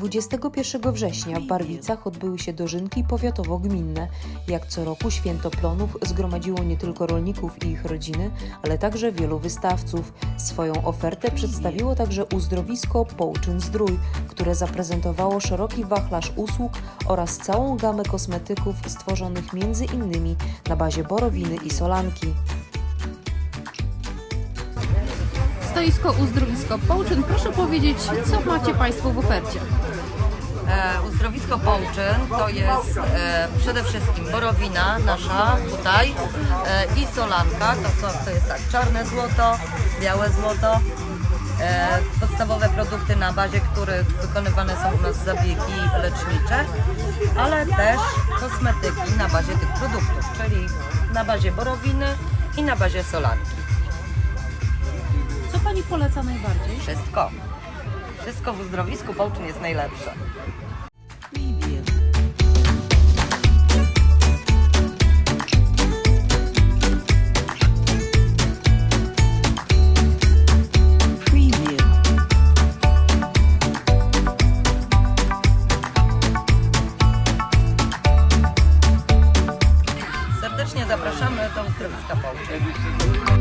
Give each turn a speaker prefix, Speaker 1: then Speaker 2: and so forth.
Speaker 1: 21 września w Barwicach odbyły się dożynki powiatowo-gminne. Jak co roku święto plonów zgromadziło nie tylko rolników i ich rodziny, ale także wielu wystawców. Swoją ofertę przedstawiło także uzdrowisko Połczyn Zdrój, które zaprezentowało szeroki wachlarz usług oraz całą gamę kosmetyków stworzonych między innymi na bazie borowiny i solanki.
Speaker 2: Stoisko Uzdrowisko Połczyn. Proszę powiedzieć, co macie Państwo w ofercie?
Speaker 3: E, Uzdrowisko Połczyn to jest e, przede wszystkim borowina nasza tutaj e, i solanka, to, są, to jest tak czarne złoto, białe złoto, e, podstawowe produkty na bazie których wykonywane są u nas zabiegi lecznicze, ale też kosmetyki na bazie tych produktów, czyli na bazie borowiny i na bazie solanki.
Speaker 2: Poleca najbardziej?
Speaker 3: Wszystko. Wszystko w uzdrowisku Połczyn jest najlepsze. Serdecznie zapraszamy do uzdrowiska Połczyn.